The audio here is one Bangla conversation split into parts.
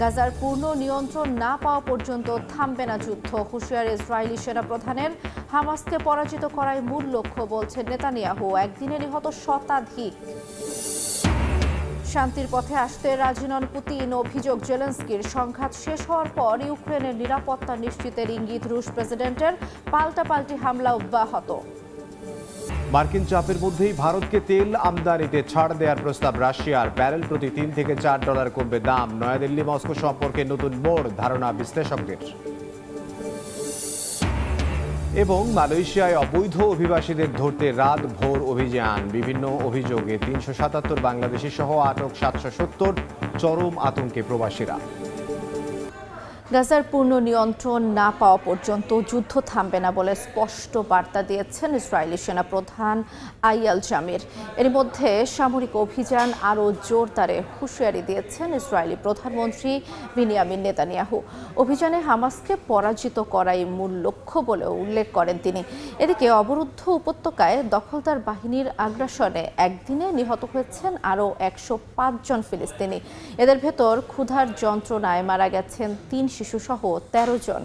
গাজার পূর্ণ নিয়ন্ত্রণ না পাওয়া পর্যন্ত থামবে না যুদ্ধ। হুঁশিয়ার ইসরায়েলি সেনাপ্রধানের হামাসকে পরাজিত করাই মূল লক্ষ্য, বলছেন নেতানিয়াহু। একদিনে নিহত শতাধিক। শান্তির পথে আসতে রাজি নন পুতিন। অভিযোগ, জেলেন্সকির সংঘাত শেষ হওয়ার পর ইউক্রেনের নিরাপত্তা নিশ্চিতের ইঙ্গিত রুশ প্রেসিডেন্টের পাল্টাপাল্টি হামলা অব্যাহত। মার্কিন চাপের মধ্যেই ভারতকে তেল আমদানিতে ছাড় দেওয়ার প্রস্তাব রাশিয়ার ব্যারেল প্রতি তিন থেকে চার ডলার কমবে দাম। নয়াদিল্লি, মস্কো সম্পর্কে নতুন মোড়, ধারণা বিশ্লেষকদের। এবং মালয়েশিয়ায় অবৈধ অভিবাসীদের ধরতে রাত ভোর অভিযান। বিভিন্ন অভিযোগে তিনশো সাতাত্তর বাংলাদেশি সহ আটক সাতশো সত্তর চরম আতঙ্কে প্রবাসীরা। গাজার পূর্ণ নিয়ন্ত্রণ না পাওয়া পর্যন্ত যুদ্ধ থামবে না বলে স্পষ্ট বার্তা দিয়েছেন ইসরায়েলি সেনাপ্রধান আইয়াল জামির। এর মধ্যে সামরিক অভিযান আরও জোরদারে হুঁশিয়ারি দিয়েছেন ইসরায়েলি প্রধানমন্ত্রী বিনিয়ামিন নেতানিয়াহু। অভিযানে হামাসকে পরাজিত করাই মূল লক্ষ্য বলেও উল্লেখ করেন তিনি। এদিকে অবরুদ্ধ উপত্যকায় দখলদার বাহিনীর আগ্রাসনে একদিনে নিহত হয়েছেন আরও একশো জন ফিলিস্তিনি। এদের ভেতর ক্ষুধার যন্ত্রণায় মারা গেছেন তিন শিশুসহ ১৩ জন।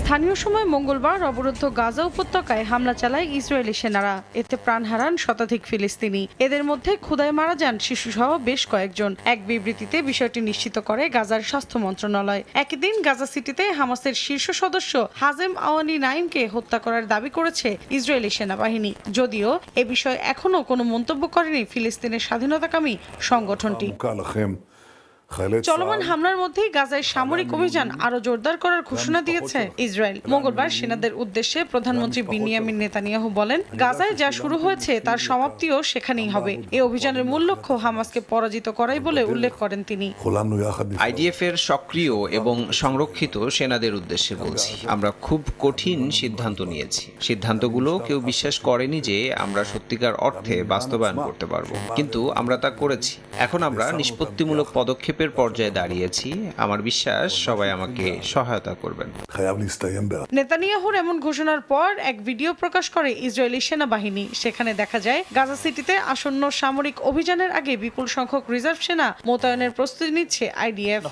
স্থানীয় সময় মঙ্গলবার অবরুদ্ধ গাজা উপত্যকায় হামলা চালায় ইসরায়েলি সেনারা। এতে প্রাণ হারান শতাধিক ফিলিস্তিনি। এদের মধ্যে ক্ষুদায় মারা যান শিশুসহ বেশ কয়েকজন। এক বিবৃতিতে বিষয়টি নিশ্চিত করে গাজার স্বাস্থ্য মন্ত্রণালয়। একই দিন গাজা সিটিতে হামাসের শীর্ষ সদস্য হাজেম আওয়ানি নাইমকে হত্যা করার দাবি করেছে ইসরায়েলি সেনাবাহিনী। যদিও এ বিষয়ে এখনও কোনো মন্তব্য করেনি ফিলিস্তিনের স্বাধীনতাকামী সংগঠনটি। চলমান হামলার মধ্যেই গাজায় সামরিক অভিযান আরও জোরদার করার ঘোষণা দিয়েছে ইসরায়েল। মঙ্গলবার সেনাদের উদ্দেশ্যে প্রধানমন্ত্রী বিনিয়ামিন নেতানিয়াহু বলেন গাজায় যা শুরু হয়েছে তার সমাপ্তিও সেখানেই হবে। এ অভিযানের মূল লক্ষ্য হামাসকে পরাজিত করাই বলে উল্লেখ করেন তিনি। আইডিএফ এর সক্রিয় এবং সংরক্ষিত সেনাদের উদ্দেশ্যে বলছি আমরা খুব কঠিন সিদ্ধান্ত নিয়েছি। সিদ্ধান্তগুলো কেউ বিশ্বাস করেনি যে আমরা সত্যিকার অর্থে বাস্তবায়ন করতে পারব। কিন্তু আমরা তা করেছি। এখন আমরা নিষ্পত্তিমূলক পদক্ষেপ গল্পের পর্যায়ে দাঁড়িয়েছি। আমার বিশ্বাস সবাই আমাকে সহায়তা করবেন। নেতানিয়াহুর এমন ঘোষণার পর এক ভিডিও প্রকাশ করে ইসরায়েলি সেনাবাহিনী। সেখানে দেখা যায় গাজা সিটিতে আসন্ন সামরিক অভিযানের আগে বিপুল সংখ্যক রিজার্ভ সেনা মোতায়েনের প্রস্তুতি নিচ্ছে আইডিএফ।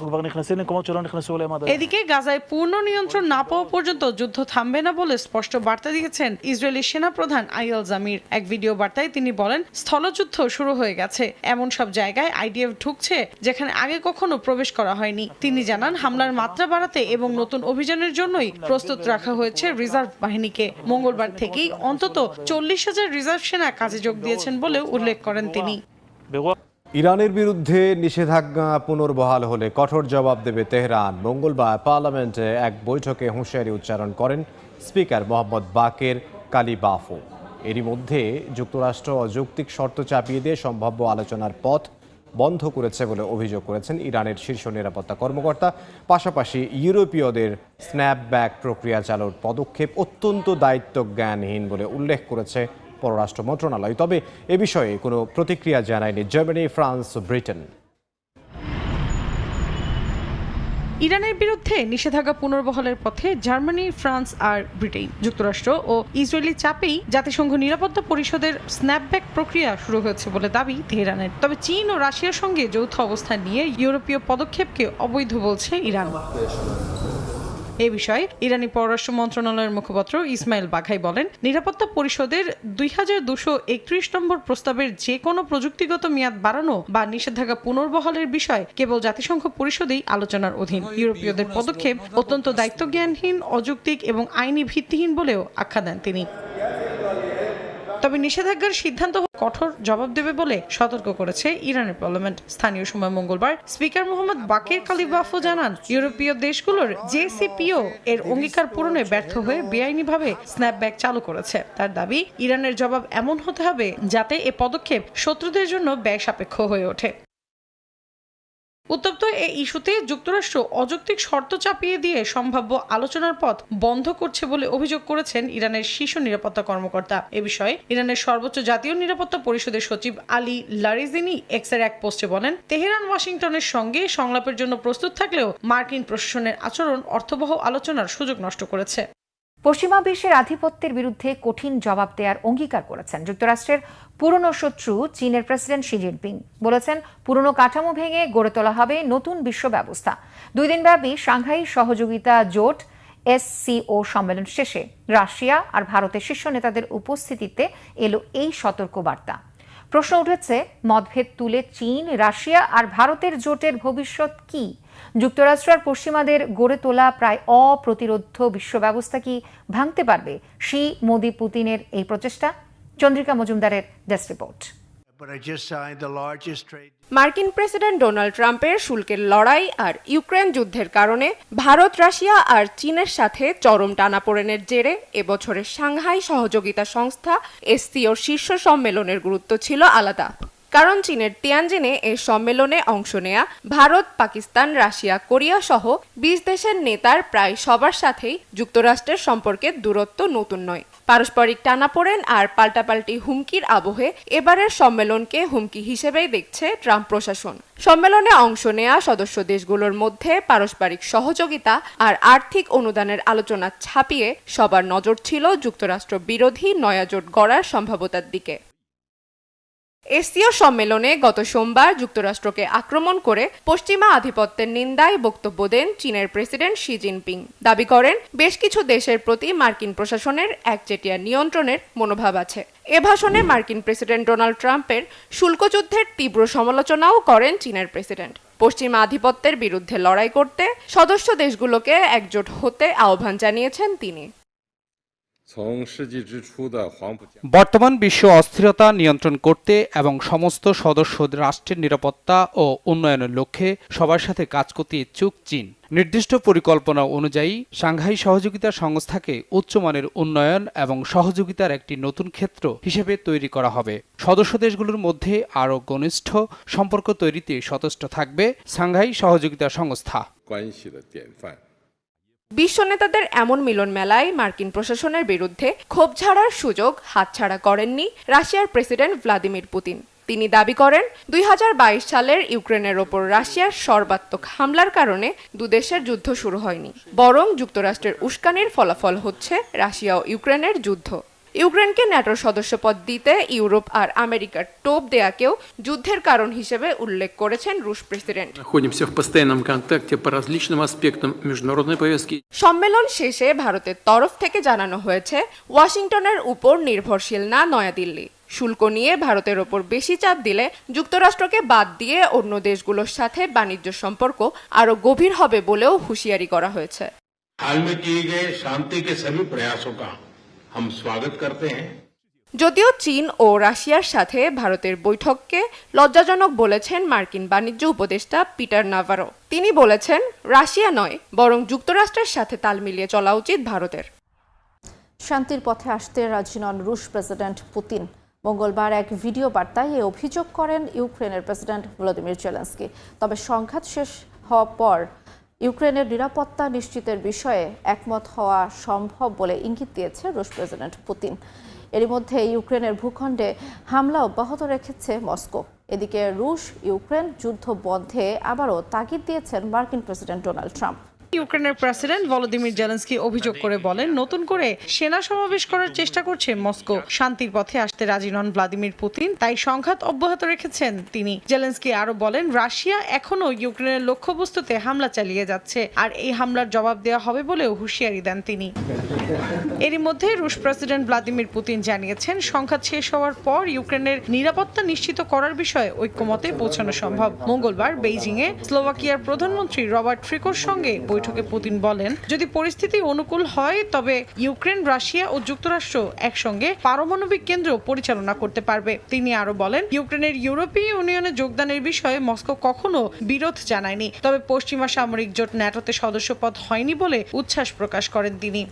এদিকে গাজায় পূর্ণ নিয়ন্ত্রণ না পাওয়া পর্যন্ত যুদ্ধ থামবে না বলে স্পষ্ট বার্তা দিয়েছেন ইসরায়েলি সেনাপ্রধান আইয়াল জামির। এক ভিডিও বার্তায় তিনি বলেন স্থলযুদ্ধ শুরু হয়ে গেছে। এমন সব জায়গায় আইডিএফ ঢুকছে যেখানে আগে এলাকায় কখনো প্রবেশ করা হয়নি। তিনি জানান, হামলার মাত্রা বাড়াতে এবং নতুন অভিযানের জন্যই প্রস্তুত রাখা হয়েছে রিজার্ভ বাহিনীকে। মঙ্গলবার থেকেই অন্তত চল্লিশ হাজার রিজার্ভ সেনা কাজে যোগ দিয়েছেন বলেও উল্লেখ করেন তিনি। ইরানের বিরুদ্ধে নিষেধাজ্ঞা পুনর্বহাল হলে কঠোর জবাব দেবে তেহরান। মঙ্গলবার পার্লামেন্টে এক বৈঠকে হুঁশিয়ারি উচ্চারণ করেন স্পিকার মোহাম্মদ বাকের কালিবাফো। এরই মধ্যে যুক্তরাষ্ট্র অযৌক্তিক শর্ত চাপিয়ে দিয়ে সম্ভাব্য আলোচনার পথ বন্ধ করেছে বলে অভিযোগ করেছেন ইরানের শীর্ষ নিরাপত্তা কর্মকর্তা। পাশাপাশি ইউরোপীয়দের স্ন্যাপব্যাক প্রক্রিয়া চালুর পদক্ষেপ অত্যন্ত দায়িত্বজ্ঞানহীন বলে উল্লেখ করেছে পররাষ্ট্র মন্ত্রণালয়। তবে এ বিষয়ে কোনো প্রতিক্রিয়া জানায়নি জার্মানি, ফ্রান্স, ব্রিটেন। ইরানের বিরুদ্ধে নিষেধাজ্ঞা পুনর্বহালের পথে জার্মানি, ফ্রান্স আর ব্রিটেন যুক্তরাষ্ট্র ও ইসরায়েলি চাপেই জাতিসংঘ নিরাপত্তা পরিষদের স্ন্যাপব্যাক প্রক্রিয়া শুরু হয়েছে বলে দাবি তেহরানের। তবে চীন ও রাশিয়ার সঙ্গে যৌথ অবস্থান নিয়ে ইউরোপীয় পদক্ষেপকে অবৈধ বলছে ইরান। এ বিষয়ে ইরানি পররাষ্ট্র মন্ত্রণালয়ের মুখপাত্র ইসমাইল বাঘাই বলেন, নিরাপত্তা পরিষদের দুই হাজার দুশো একত্রিশ নম্বর প্রস্তাবের যে কোনো প্রযুক্তিগত মেয়াদ বাড়ানো বা নিষেধাজ্ঞা পুনর্বহালের বিষয় কেবল জাতিসংঘ পরিষদেই আলোচনার অধীন। ইউরোপীয়দের পদক্ষেপ অত্যন্ত দায়িত্বজ্ঞানহীন, অযৌক্তিক এবং আইনি ভিত্তিহীন বলেও আখ্যা দেন তিনি। তবে নিষেধাজ্ঞার সিদ্ধান্ত কঠোর জবাব দেবে বলে সতর্ক করেছে ইরানের পার্লামেন্ট। স্থানীয় সময় মঙ্গলবার স্পিকার মোহাম্মদ বাকের কালিবাফো জানান, ইউরোপীয় দেশগুলোর জেসিপিও এর অঙ্গীকার পূরণে ব্যর্থ হয়ে বেআইনিভাবে স্ন্যাপব্যাক চালু করেছে। তার দাবি, ইরানের জবাব এমন হতে হবে যাতে এ পদক্ষেপ শত্রুদের জন্য ব্যয় সাপেক্ষ হয়ে ওঠে। উত্তপ্ত এ ইস্যুতে যুক্তরাষ্ট্র অযৌক্তিক শর্ত চাপিয়ে দিয়ে সম্ভাব্য আলোচনার পথ বন্ধ করছে বলে অভিযোগ করেছেন ইরানের শীর্ষ নিরাপত্তা কর্মকর্তা। এ বিষয়ে ইরানের সর্বোচ্চ জাতীয় নিরাপত্তা পরিষদের সচিব আলী লারিজিনি এক্সের এক পোস্টে বলেন, তেহরান, ওয়াশিংটনের সঙ্গে সংলাপের জন্য প্রস্তুত থাকলেও মার্কিন প্রশাসনের আচরণ অর্থবহ আলোচনার সুযোগ নষ্ট করেছে। পশ্চিমা বিশ্বের আধিপত্যের বিরুদ্ধে কঠিন জবাব দেওয়ার অঙ্গীকার করেছেন যুক্তরাষ্ট্রের পুরনো শত্রু চীনের প্রেসিডেন্ট শি জিনপিং। বলেছেন, পুরনো কাঠামো ভেঙে গড়ে তোলা হবে নতুন বিশ্ব ব্যবস্থা। দুই দিনব্যাপী সাংহাই সহযোগিতা জোট এসসিও সম্মেলন শেষে রাশিয়া আর ভারতের শীর্ষ নেতাদের উপস্থিতিতে এলো এই সতর্কবার্তা। প্রশ্ন উঠেছে, মতভেদ তুলে চীন, রাশিয়া আর ভারতের জোটের ভবিষ্যৎ কি? যুক্তরাষ্ট্র আর পশ্চিমাদের গড়ে তোলা প্রায় অপ্রতিরোধ্য বিশ্ব ব্যবস্থা কি ভাঙতে পারবে? শি মোদি পুতিনের এই প্রচেষ্টা। চন্দ্রিকা মজুমদারের ডেস্ক রিপোর্ট. মার্কিন প্রেসিডেন্ট ডোনাল্ড ট্রাম্পের শুল্কের লড়াই আর ইউক্রেন যুদ্ধের কারণে ভারত রাশিয়া আর চীনের সাথে চরম টানাপোড়েনের জেরে এবছরের সাংহাই সহযোগিতা সংস্থা এসসিওর শীর্ষ সম্মেলনের গুরুত্ব ছিল আলাদা। কারণ চীনের তিয়ানজিনে এই সম্মেলনে অংশ নেয়া ভারত, পাকিস্তান, রাশিয়া, কোরিয়া সহ বিশ দেশের নেতার প্রায় সবার সাথেই যুক্তরাষ্ট্রের সম্পর্কের দূরত্ব নতুন নয়। পারস্পরিক টানাপোড়েন আর পাল্টাপাল্টি হুমকির আবহে এবারের সম্মেলনকে হুমকি হিসেবেই দেখছে ট্রাম্প প্রশাসন। সম্মেলনে অংশ নেয়া সদস্য দেশগুলোর মধ্যে পারস্পরিক সহযোগিতা আর আর্থিক অনুদানের আলোচনা ছাপিয়ে সবার নজর ছিল যুক্তরাষ্ট্র বিরোধী নয়া জোট গড়ার সম্ভাবতার দিকে। এসসিও সম্মেলনে গত সোমবার যুক্তরাষ্ট্রকে আক্রমণ করে পশ্চিমা আধিপত্যের নিন্দায় বক্তব্য দেন চীনের প্রেসিডেন্ট শি জিনপিং। দাবি করেন, বেশ কিছু দেশের প্রতি মার্কিন প্রশাসনের একচেটিয়া নিয়ন্ত্রণের মনোভাব আছে। এ ভাষণে মার্কিন প্রেসিডেন্ট ডোনাল্ড ট্রাম্পের শুল্কযুদ্ধের তীব্র সমালোচনাও করেন চীনের প্রেসিডেন্ট। পশ্চিমা আধিপত্যের বিরুদ্ধে লড়াই করতে সদস্য দেশগুলোকে একজোট হতে আহ্বান জানিয়েছেন তিনি। বর্তমান বিশ্ব অস্থিরতা নিয়ন্ত্রণ করতে এবং সমস্ত সদস্য রাষ্ট্রের নিরাপত্তা ও উন্নয়নের লক্ষ্যে সবার সাথে কাজ করতে ইচ্ছুক চীন। নির্দিষ্ট পরিকল্পনা অনুযায়ী সাংহাই সহযোগিতা সংস্থাকে উচ্চমানের উন্নয়ন এবং সহযোগিতার একটি নতুন ক্ষেত্র হিসেবে তৈরি করা হবে। সদস্য দেশগুলোর মধ্যে আরও ঘনিষ্ঠ সম্পর্ক তৈরিতে সচেষ্ট থাকবে সাংহাই সহযোগিতা সংস্থা। বিশ্ব নেতাদের এমন মিলন মেলায় মার্কিন প্রশাসনের বিরুদ্ধে ক্ষোভ ঝাড়ার সুযোগ হাতছাড়া করেননি রাশিয়ার প্রেসিডেন্ট ভ্লাদিমির পুতিন। তিনি দাবি করেন, দুই হাজার বাইশ সালের ইউক্রেনের ওপর রাশিয়ার সর্বাত্মক হামলার কারণে দুদেশের যুদ্ধ শুরু হয়নি, বরং যুক্তরাষ্ট্রের উস্কানির ফলাফল হচ্ছে রাশিয়া ও ইউক্রেনের যুদ্ধ। ইউক্রেনকে ন্যাটোর সদস্যপদ দিতে ইউরোপ আর আমেরিকার টোপ দেয়াকেও যুদ্ধের কারণ হিসেবে উল্লেখ করেছেন রুশ প্রেসিডেন্ট। সম্মেলন শেষে ভারতের তরফ থেকে জানানো হয়েছে ওয়াশিংটনের উপর নির্ভরশীল না নয়াদিল্লি। শুল্ক নিয়ে ভারতের ওপর বেশি চাপ দিলে যুক্তরাষ্ট্রকে বাদ দিয়ে অন্য দেশগুলোর সাথে বাণিজ্য সম্পর্ক আরও গভীর হবে বলেও হুঁশিয়ারি করা হয়েছে। हाल में किए गए शांति के सभी प्रयासों का हम स्वागत करते हैं যদিও চীন ও রাশিয়ার সাথে ভারতের বৈঠককে লজ্জাজনক বলেছেন মার্কিন বাণিজ্য উপদেষ্টা পিটার নাভারো তিনি বলেছেন রাশিয়া নয় বরং যুক্তরাষ্ট্রের সাথে তাল মিলিয়ে চলা উচিত ভারতের শান্তির পথে আসতে রাজি নন রুশ প্রেসিডেন্ট পুতিন মঙ্গলবার এক ভিডিও বার্তায় এই অভিযোগ করেন ইউক্রেনের প্রেসিডেন্ট ভলোদিমির জেলেন্সকি তবে সংঘাত শেষ হওয়ার পর ইউক্রেনের নিরাপত্তা নিশ্চিতের বিষয়ে একমত হওয়া সম্ভব বলে ইঙ্গিত দিয়েছে রুশ প্রেসিডেন্ট পুতিন। এর মধ্যে ইউক্রেনের ভূখণ্ডে হামলা অব্যাহত রেখেছে মস্কো। এদিকে রুশ ইউক্রেন যুদ্ধ বন্ধে আবারও তাগিদ দিয়েছেন মার্কিন প্রেসিডেন্ট ডোনাল্ড ট্রাম্প। ইউক্রেনের প্রেসিডেন্ট ভলোদিমির জেলেন্সকি অভিযোগ করে বলেন, নতুন করে সেনা সমাবেশ করার চেষ্টা করছে মস্কো। শান্তির পথে আসতে রাজি নন ভ্লাদিমির পুতিন, তাই সংঘাত অব্যাহত রেখেছেন তিনি। জেলেন্সকি আরও বলেন, রাশিয়া এখনও ইউক্রেনের লক্ষ্যবস্তুতে হামলা চালিয়ে যাচ্ছে, আর এই হামলার জবাব দেওয়া হবে বলেও হুঁশিয়ারি দেন তিনি। এরই মধ্যে রুশ প্রেসিডেন্ট ভ্লাদিমির পুতিন জানিয়েছেন, সংঘাত শেষ হওয়ার পর ইউক্রেনের নিরাপত্তা নিশ্চিত করার বিষয়ে ঐক্যমতে পৌঁছানো সম্ভব। মঙ্গলবার বেইজিংয়ে স্লোভাকিয়ার প্রধানমন্ত্রী রবার্ট ফ্রিকোর সঙ্গে বৈঠকে পুতিন বলেন, যদি পরিস্থিতি অনুকূল হয়, তবে ইউক্রেন, রাশিয়া ও যুক্তরাষ্ট্র একসঙ্গে পারমাণবিক কেন্দ্র পরিচালনা করতে পারবে। তিনি আরও বলেন, ইউক্রেনের ইউরোপীয় ইউনিয়নে যোগদানের বিষয়ে মস্কো কখনো বিরোধ জানায়নি, তবে পশ্চিমা সামরিক জোট ন্যাটোতে সদস্যপদ হয়নি বলে উচ্ছ্বাস প্রকাশ করেন তিনি।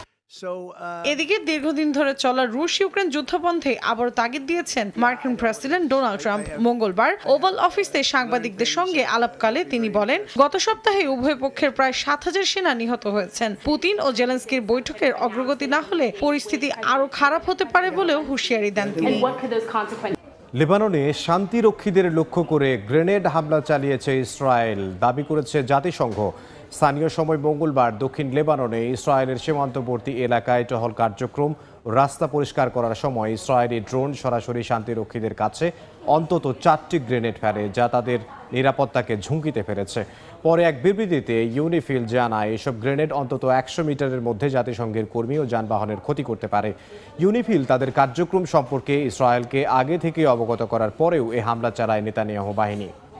এদিকে দীর্ঘদিন ধরে চলা রুশ ইউক্রেন যুদ্ধবন্ধে আবার তাগিদ দিয়েছেন মার্কিন প্রেসিডেন্ট ডোনাল্ড ট্রাম্প মঙ্গলবার। ওভাল অফিসে সাংবাদিকদের সঙ্গে আলাপকালে তিনি বলেন গত সপ্তাহে উভয় পক্ষের প্রায় সাত হাজার সেনা নিহত হয়েছেন। পুতিন ও জেলেন্সকির বৈঠকের অগ্রগতি না হলে পরিস্থিতি আরও খারাপ হতে পারে বলেও হুঁশিয়ারি দেন তিনি। লেবাননে শান্তিরক্ষীদের লক্ষ্য করে গ্রেনেড হামলা চালিয়েছে ইসরায়েল দাবি করেছে জাতিসংঘ। স্থানীয় সময় মঙ্গলবার দক্ষিণ লেবাননে ইসরায়েলের সীমান্তবর্তী এলাকায় টহল কার্যক্রম রাস্তা পরিষ্কার করার সময় ইসরায়েলি ড্রোন সরাসরি শান্তিরক্ষীদের কাছে অন্তত চারটি গ্রেনেড ফেলে, যা তাদের নিরাপত্তাকে ঝুঁকিতে ফেলেছে। পরে এক বিবৃতিতে ইউনিফিল জানায়, এসব গ্রেনেড অন্তত একশো মিটারের মধ্যে জাতিসংঘের কর্মী ও যানবাহনের ক্ষতি করতে পারে। ইউনিফিল তাদের কার্যক্রম সম্পর্কে ইসরায়েলকে আগে থেকে অবগত করার পরেও এ হামলা চালায় নেতানিয়াহু বাহিনী।